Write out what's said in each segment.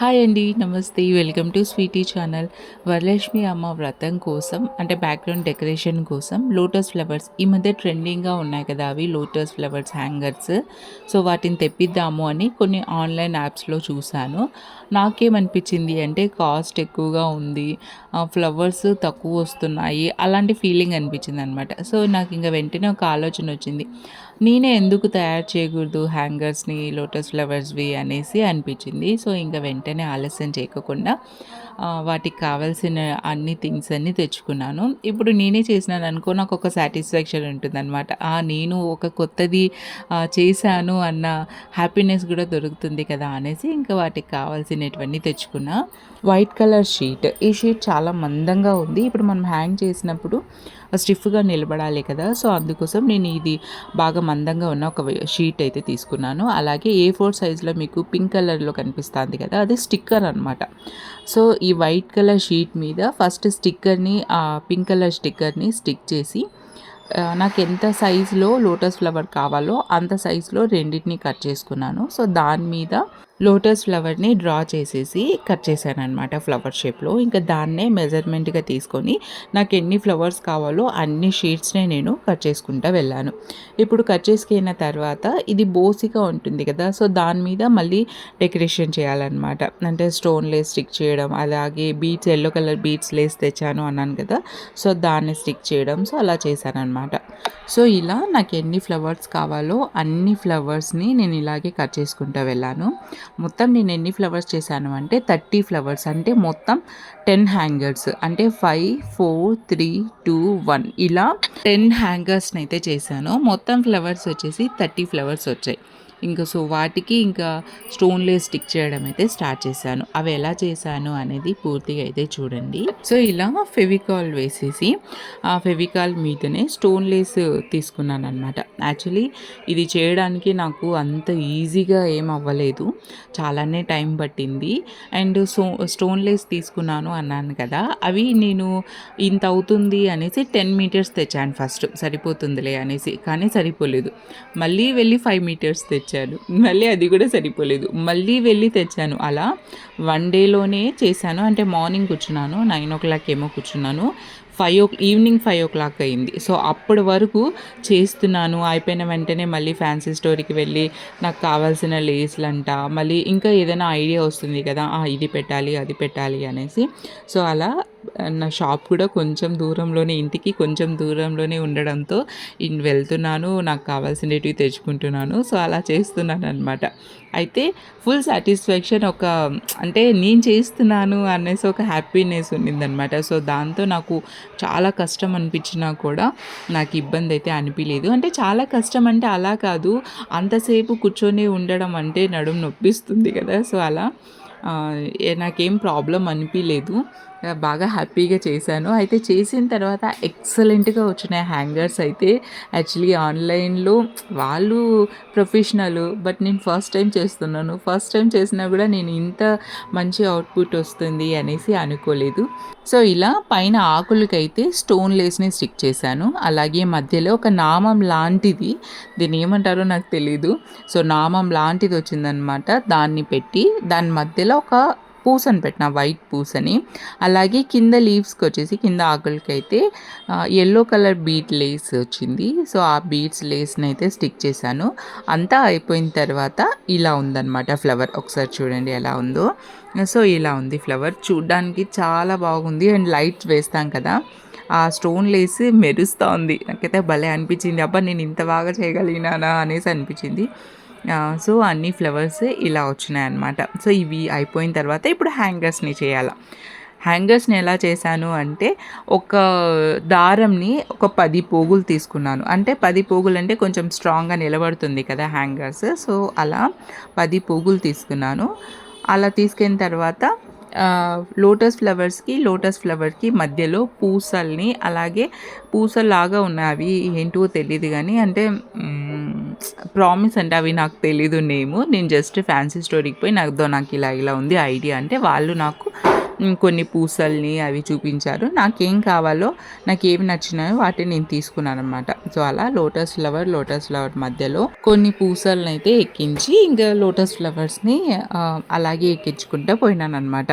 Hi అండి నమస్తే. Welcome to sweety channel. Varalakshmi అమ్మ వ్రతం కోసం అంటే బ్యాక్గ్రౌండ్ డెకరేషన్ కోసం లోటస్ ఫ్లవర్స్ ఈ మధ్య ట్రెండింగ్గా ఉన్నాయి కదా అవి లోటస్ ఫ్లవర్స్ హ్యాంగర్స్ సో వాటిని తెప్పిద్దాము అని కొన్ని ఆన్లైన్ యాప్స్లో చూశాను. నాకేమనిపించింది అంటే కాస్ట్ ఎక్కువగా ఉంది ఫ్లవర్స్ తక్కువ వస్తున్నాయి అలాంటి ఫీలింగ్ అనిపించింది అనమాట సో నాకు ఇంకా వెంటనే ఒక ఆలోచన వచ్చింది. నేనే ఎందుకు తయారు చేయకూడదు? హ్యాంగర్స్ని లోటస్ ఫ్లవర్స్వి అనేసి అనిపించింది. సో ఇంకా వెంటనే ఆలస్యం చేయకుండా వాటికి కావాల్సిన అన్ని థింగ్స్ అన్నీ తెచ్చుకున్నాను. ఇప్పుడు నేనే చేసినాను అనుకో నాకు ఒక సాటిస్ఫాక్షన్ ఉంటుంది అనమాట నేను ఒక కొత్తది చేశాను అన్న హ్యాపీనెస్ కూడా దొరుకుతుంది కదా అనేసి ఇంకా వాటికి కావాల్సినటువంటి తెచ్చుకున్నా. వైట్ కలర్ షీట్ ఈ షీట్ చాలా మందంగా ఉంది. ఇప్పుడు మనం హ్యాంగ్ చేసినప్పుడు స్టిఫ్గా నిలబడాలి కదా. సో అందుకోసం నేను ఇది బాగా మందంగా ఉన్న ఒక షీట్ అయితే తీసుకున్నాను. అలాగే ఏ ఫోర్ సైజ్లో మీకు పింక్ కలర్లో కనిపిస్తుంది కదా. అది స్టిక్కర్ అనమాట సో ఈ వైట్ కలర్ షీట్ మీద ఫస్ట్ స్టిక్కర్ని ఆ పింక్ కలర్ స్టిక్కర్ని స్టిక్ చేసి నాకు ఎంత సైజులో లోటస్ ఫ్లవర్ కావాలో అంత సైజులో రెండింటిని కట్ చేసుకున్నాను. సో దాని మీద లోటస్ ఫ్లవర్ని డ్రా చేసేసి కట్ చేశాను అనమాట ఫ్లవర్ షేప్లో. ఇంకా దాన్నే మెజర్మెంట్గా తీసుకొని నాకు ఎన్ని ఫ్లవర్స్ కావాలో అన్ని షీట్స్నే నేను కట్ చేసుకుంటా వెళ్ళాను. ఇప్పుడు కట్ చేసుకున్న తర్వాత ఇది బోసిగా ఉంటుంది కదా సో దాని మీద మళ్ళీ డెకరేషన్ చేయాలన్నమాట. అంటే స్టోన్ లేస్ స్టిక్ చేయడం అలాగే beads yellow colour beads lace తెచ్చాను అన్నాను కదా సో దాన్ని స్టిక్ చేయడం సో అలా చేశాను అనమాట సో ఇలా నాకు ఎన్ని ఫ్లవర్స్ కావాలో అన్ని ఫ్లవర్స్ని నేను ఇలాగే కట్ చేసుకుంటూ వెళ్ళాను. మొత్తం నేను ఎన్ని ఫ్లవర్స్ చేశాను అంటే థర్టీ ఫ్లవర్స్. అంటే మొత్తం టెన్ హ్యాంగర్స్. అంటే five four three two one. ఇలా టెన్ హ్యాంగర్స్ని అయితే చేశాను. మొత్తం ఫ్లవర్స్ వచ్చేసి థర్టీ ఫ్లవర్స్ వచ్చాయి. ఇంకా సో వాటికి ఇంకా స్టోన్లే స్టిక్ చేయడం అయితే స్టార్ట్ చేశాను. అవి ఎలా చేశాను అనేది పూర్తిగా అయితే చూడండి. సో ఇలా ఫెవికాల్ వేసేసి ఆ ఫెవికాల్ మీదనే స్టోన్ లేస్ తీసుకున్నాను అనమాట యాక్చువల్లీ ఇది చేయడానికి నాకు అంత ఈజీగా ఏం అవ్వలేదు. చాలానే టైం పట్టింది. అండ్ సో స్టోన్ లేస్ తీసుకున్నాను అన్నాను కదా అవి నేను ఇంత అవుతుంది అనేసి టెన్ మీటర్స్ తెచ్చాను ఫస్ట్. సరిపోతుందిలే అనేసి కానీ సరిపోలేదు. మళ్ళీ వెళ్ళి ఫైవ్ మీటర్స్ తెచ్చాను. తెచ్చాను మళ్ళీ అది కూడా సరిపోలేదు. మళ్ళీ వెళ్ళి తెచ్చాను. అలా వన్ డేలోనే చేశాను. అంటే మార్నింగ్ కూర్చున్నాను. నైన్ ఓ క్లాక్ ఏమో కూర్చున్నాను. ఫైవ్ ఓ ఈవినింగ్ ఫైవ్ ఓ క్లాక్ అయింది. సో అప్పటి వరకు చేస్తున్నాను. అయిపోయిన వెంటనే మళ్ళీ ఫ్యాన్సీ స్టోర్కి వెళ్ళి నాకు కావాల్సిన లేస్లంట. మళ్ళీ ఇంకా ఏదైనా ఐడియా వస్తుంది కదా "ఆ, ఇది పెట్టాలి అది పెట్టాలి అనేసి. సో అలా నా షాప్ కూడా కొంచెం దూరంలోనే ఇంటికి కొంచెం దూరంలోనే ఉండడంతో వెళ్తున్నాను. నాకు కావాల్సినవి తెచ్చుకుంటున్నాను. సో అలా చేస్తున్నాను అనమాట అయితే ఫుల్ సాటిస్ఫాక్షన్ ఒక అంటే నేను చేస్తున్నాను అనేసి ఒక హ్యాపీనెస్ ఉన్నిందనమాట సో దాంతో నాకు చాలా కష్టం అనిపించినా కూడా నాకు ఇబ్బంది అయితే అనిపించలేదు అంటే చాలా కష్టం అంటే అలా కాదు అంతసేపు కూర్చొని ఉండడం అంటే నడుము నొప్పిస్తుంది కదా. సో అలా నాకేం ప్రాబ్లం అనిపించలేదు బాగా హ్యాపీగా చేశాను. అయితే చేసిన తర్వాత ఎక్సలెంట్గా వచ్చినాయి హ్యాంగర్స్ అయితే యాక్చువల్లీ ఆన్లైన్లో వాళ్ళు ప్రొఫెషనల్ బట్ నేను ఫస్ట్ టైం చేస్తున్నాను. ఫస్ట్ టైం చేసినా కూడా నేను ఇంత మంచి అవుట్పుట్ వస్తుంది అనేసి అనుకోలేదు. సో ఇలా పైన ఆకులకైతే స్టోన్ లేస్ని స్టిక్ చేశాను. అలాగే మధ్యలో ఒక నామం లాంటిది దీన్ని ఏమంటారో నాకు తెలీదు. సో నామం లాంటిది వచ్చిందనమాట. దాన్ని పెట్టి దాని మధ్యలో ఒక పూసని పెట్టిన వైట్ పూసని. అలాగే కింద లీవ్స్కి వచ్చేసి కింద ఆకులకి అయితే ఎల్లో కలర్ బీట్ లేస్ వచ్చింది. సో ఆ బీట్స్ లేస్ని అయితే స్టిక్ చేశాను. అంతా అయిపోయిన తర్వాత ఇలా ఉందన్నమాట ఫ్లవర్. ఒకసారి చూడండి ఎలా ఉందో. సో ఇలా ఉంది ఫ్లవర్. చూడ్డానికి చాలా బాగుంది. అండ్ లైట్స్ వేస్తాం కదా. ఆ స్టోన్ లేసి మెరుస్తూ ఉంది నాకైతే భలే అనిపించింది. అబ్బా నేను ఇంత బాగా చేయగలిగినానా అనేసి అనిపించింది. సో అన్ని ఫ్లవర్స్ ఇలా వచ్చినాయి అన్నమాట సో ఇవి అయిపోయిన తర్వాత ఇప్పుడు హ్యాంగర్స్ని చేయాలి. హ్యాంగర్స్ని ఎలా చేశాను అంటే ఒక దారంని ఒక పది పోగులు తీసుకున్నాను. అంటే పది పోగులు అంటే కొంచెం స్ట్రాంగ్గా నిలబడుతుంది కదా హ్యాంగర్స్. సో అలా పది పోగులు తీసుకున్నాను. అలా తీసుకున్న తర్వాత లోటస్ ఫ్లవర్స్కి లోటస్ ఫ్లవర్కి మధ్యలో పూసల్ని అలాగే పూసల్లాగా ఉన్నాయి అవి ఏంటో తెలియదు కానీ అంటే ప్రామిస్ అంటే అవి నాకు తెలీదు నేము. నేను జస్ట్ ఫ్యాన్సీ స్టోరీకి పోయి నాకు నాకు ఇలా ఇలా ఉంది ఐడియా అంటే వాళ్ళు నాకు కొన్ని పూసల్ని అవి చూపించారు. నాకేం కావాలో నాకు ఏమి నచ్చినాయో వాటిని నేను తీసుకున్నాను అనమాట సో అలా లోటస్ ఫ్లవర్ లోటస్ ఫ్లవర్ మధ్యలో కొన్ని పూసల్ని అయితే ఎక్కించి ఇంకా లోటస్ ఫ్లవర్స్ని అలాగే ఎక్కించుకుంటూ పోయినాను అనమాట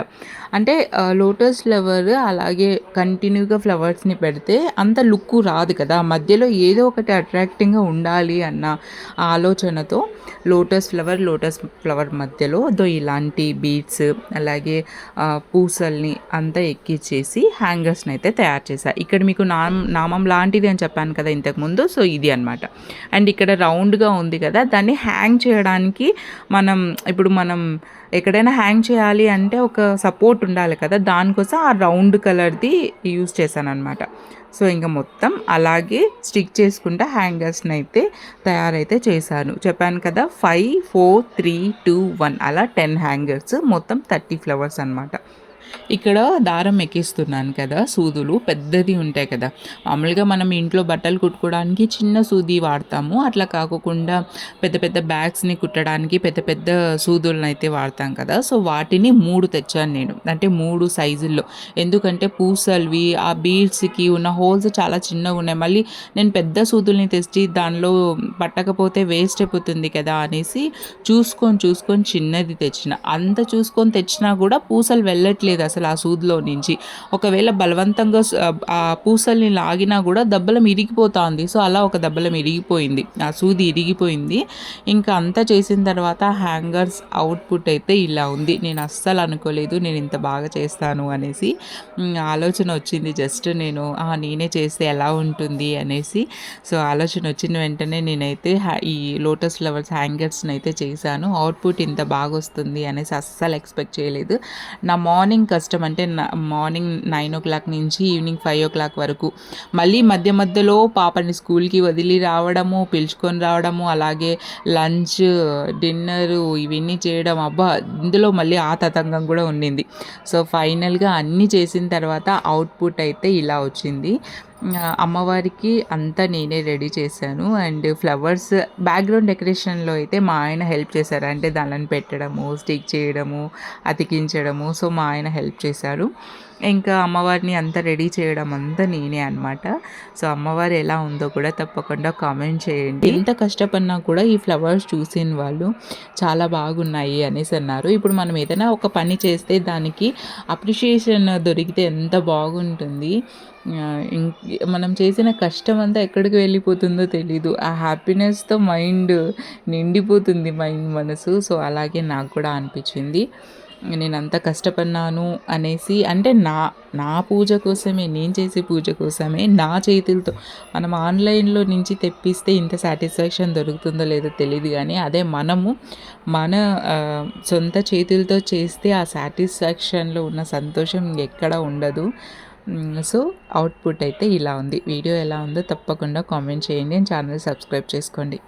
అంటే లోటస్ ఫ్లవర్ అలాగే కంటిన్యూగా ఫ్లవర్స్ని పెడితే అంత లుక్ రాదు కదా. మధ్యలో ఏదో ఒకటి అట్రాక్టింగ్గా ఉండాలి అన్న ఆలోచనతో లోటస్ ఫ్లవర్ లోటస్ ఫ్లవర్ మధ్యలో దో ఇలాంటి బీట్స్ అలాగే పూస పూసల్ని అంతా ఎక్కిచ్చేసి హ్యాంగర్స్ని అయితే తయారు చేశాను ఇక్కడ మీకు నామ నామం లాంటిది అని చెప్పాను కదా ఇంతకుముందు సో ఇది అనమాట అండ్ ఇక్కడ రౌండ్గా ఉంది కదా దాన్ని హ్యాంగ్ చేయడానికి మనం ఇప్పుడు మనం ఎక్కడైనా హ్యాంగ్ చేయాలి అంటే ఒక సపోర్ట్ ఉండాలి కదా దానికోసం ఆ రౌండ్ కలర్ది యూస్ చేశాను అనమాట సో ఇంకా మొత్తం అలాగే స్టిక్ చేసుకుంటా హ్యాంగర్స్ని అయితే తయారైతే చేశాను. చెప్పాను కదా five four three two one అలా టెన్ హ్యాంగర్స్ మొత్తం థర్టీ ఫ్లవర్స్ అనమాట ఇక్కడ దారం ఎక్కిస్తున్నాను కదా సూదులు పెద్దది ఉంటాయి కదా. మామూలుగా మనం ఇంట్లో బట్టలు కుట్టుకోవడానికి చిన్న సూది వాడతాము. అట్లా కాకుండా పెద్ద పెద్ద బ్యాగ్స్ని కుట్టడానికి పెద్ద పెద్ద సూదులను అయితే వాడతాం కదా. సో వాటిని మూడు తెచ్చాను నేను. అంటే మూడు సైజుల్లో. ఎందుకంటే పూసల్వి ఆ బీడ్స్కి ఉన్న హోల్స్ చాలా చిన్నగా ఉన్నాయి. మళ్ళీ నేను పెద్ద సూదుల్ని తెచ్చి దానిలో పట్టకపోతే వేస్ట్ అయిపోతుంది కదా అనేసి చూసుకొని చూసుకొని చిన్నది తెచ్చిన. అంత చూసుకొని తెచ్చినా కూడా పూసలు వెళ్ళట్లేదు అసలు ఆ సూదిలో నుంచి. ఒకవేళ బలవంతంగా ఆ పూసల్ని లాగినా కూడా దెబ్బలం ఇరిగిపోతుంది. సో అలా ఒక దెబ్బలం ఇరిగిపోయింది. ఆ సూది ఇరిగిపోయింది. ఇంకా అంతా చేసిన తర్వాత హ్యాంగర్స్ అవుట్పుట్ అయితే ఇలా ఉంది. నేను అస్సలు అనుకోలేదు నేను ఇంత బాగా చేస్తాను అనేసి ఆలోచన వచ్చింది. జస్ట్ నేను నేనే చేస్తే ఎలా ఉంటుంది? అనేసి. సో ఆలోచన వచ్చిన వెంటనే నేనైతే హ్యా- ఈ లోటస్ ఫ్లవర్స్ హ్యాంగర్స్ని అయితే చేశాను. అవుట్పుట్ ఇంత బాగా వస్తుంది అనేసి అస్సలు ఎక్స్పెక్ట్ చేయలేదు. నా మార్నింగ్ కష్టం అంటే మార్నింగ్ నైన్ ఓ క్లాక్ నుంచి ఈవినింగ్ ఫైవ్ ఓ క్లాక్ వరకు. మళ్ళీ మధ్య మధ్యలో పాపని స్కూల్కి వదిలి రావడము పిలుచుకొని రావడము అలాగే లంచ్ డిన్నర్ ఇవన్నీ చేయడం అబ్బా! ఇందులో మళ్ళీ ఆ తతంగం కూడా ఉండింది. సో ఫైనల్గా అన్నీ చేసిన తర్వాత అవుట్పుట్ అయితే ఇలా వచ్చింది. అమ్మవారికి అంతా నేనే రెడీ చేశాను. అండ్ ఫ్లవర్స్ బ్యాక్గ్రౌండ్ డెకరేషన్లో అయితే మా ఆయన హెల్ప్ చేశారు. అంటే దానిని పెట్టడము స్టిక్ చేయడము అతికించడము. సో మా ఆయన హెల్ప్ చేశారు. ఇంకా అమ్మవారిని అంతా రెడీ చేయడం అంతా నేనే అనమాట సో అమ్మవారు ఎలా ఉందో కూడా తప్పకుండా కామెంట్ చేయండి. ఎంత కష్టపడినా కూడా ఈ ఫ్లవర్స్ చూసిన వాళ్ళు చాలా బాగున్నాయి అనేసి అన్నారు. ఇప్పుడు మనం ఏదైనా ఒక పని చేస్తే దానికి అప్రిషియేషన్ దొరికితే ఎంత బాగుంటుంది. మనం చేసిన కష్టం అంతా ఎక్కడికి వెళ్ళిపోతుందో తెలీదు. ఆ హ్యాపీనెస్తో మైండ్ నిండిపోతుంది మైండ్ మనసు. సో అలాగే నాకు కూడా అనిపించింది. నేను అంత కష్టపడినాను అనేసి అంటే నా నా పూజ కోసమే నేను చేసే పూజ కోసమే నా చేతులతో మనం ఆన్లైన్లో నుంచి తెప్పిస్తే ఇంత సాటిస్ఫాక్షన్ దొరుకుతుందో లేదో తెలియదు కానీ అదే మనము మన సొంత చేతులతో చేస్తే ఆ సాటిస్ఫాక్షన్లో ఉన్న సంతోషం ఎక్కడ ఉండదు. సో అవుట్పుట్ అయితే ఇలా ఉంది. వీడియో ఎలా ఉందో తప్పకుండా కామెంట్ చేయండి ఛానల్ సబ్స్క్రైబ్ చేసుకోండి.